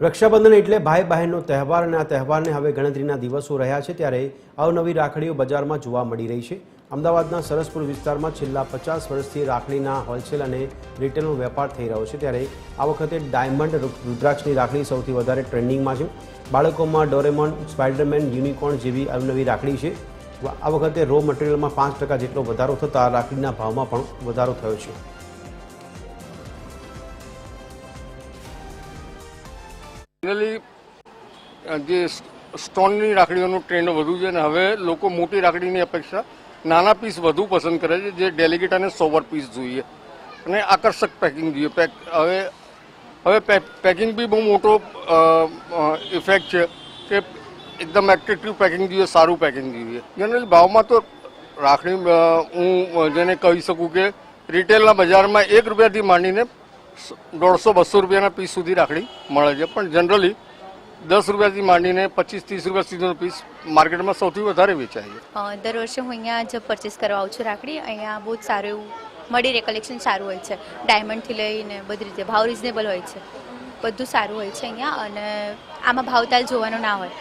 રક્ષાબંધન એટલે ભાઈ બહેનનો તહેવાર અને આ તહેવારને હવે ગણતરીના દિવસો રહ્યા છે ત્યારે અવનવી રાખડીઓ બજારમાં જોવા મળી રહી છે. અમદાવાદના સરસપુર વિસ્તારમાં છેલ્લા પચાસ વર્ષથી રાખડીના હોલસેલ અને રિટેલનો વેપાર થઈ રહ્યો છે ત્યારે આ વખતે ડાયમંડ રુદ્રાક્ષની રાખડી સૌથી વધારે ટ્રેન્ડિંગમાં છે. બાળકોમાં ડોરેમોન, સ્પાઇડરમેન, યુનિકોર્ન જેવી અવનવી રાખડી છે. આ વખતે રો મટીરિયલમાં પાંચ ટકા જેટલો વધારો થતાં રાખડીના ભાવમાં પણ વધારો થયો છે. જનરલી જે સ્ટોનની રાખડીઓનું ટ્રેન્ડ વધુ છે અને હવે લોકો મોટી રાખડીની અપેક્ષા નાના પીસ વધુ પસંદ કરે છે જે ડેલિગેટ અને સોવર પીસ જોઈએ. અને આકર્ષક પેકિંગ જોઈએ. પેક, હવે હવે પેકિંગ બી બહુ મોટો ઇફેક્ટ છે કે એકદમ એટ્રેક્ટિવ પેકિંગ જોઈએ, સારું પેકિંગ જોઈએ. જનરલી ભાવમાં તો રાખડી હું જેને કહી શકું કે રિટેલના બજારમાં એક રૂપિયાથી માંડીને દોઢસો બસો રૂપિયાના પીસ સુધી રાખડી મળે છે. પણ જનરલી દસ રૂપિયાથી માંડીને પચીસ, ત્રીસ રૂપિયા સુધીનો પીસ માર્કેટમાં સૌથી વધારે વેચાય છે. દર વર્ષે હું અહીંયા જ પરચેસ કરવા આવું છું રાખડી. અહીંયા બહુ સારું એવું મળી રહે કલેક્શન સારું હોય છે. ડાયમંડથી લઈને બધી રીતે, ભાવ રિઝનેબલ હોય છે. બધું સારું હોય છે અહીંયા અને આમાં ભાવતાલ જોવાનો ના હોય.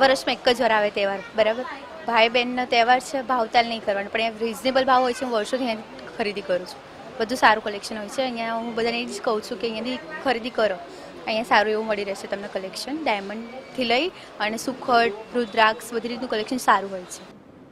વર્ષમાં એક જ વાર આવે તહેવાર, બરાબર? ભાઈ બહેનનો તહેવાર છે, ભાવતાલ નહીં કરવાનો. પણ અહીંયા રિઝનેબલ ભાવ હોય છે, હું વર્ષોથી ખરીદી કરું છું. બધું સારું કલેક્શન હોય છે. અહીંયા હું બધાને જ કહું છું કે અહીંયાથી ખરીદી કરો. અહીંયા સારું એવું મળી રહેશે તમને કલેક્શન ડાયમંડથી લઈ અને સુખડ, રુદ્રાક્ષ બધી રીતનું કલેક્શન સારું હોય છે.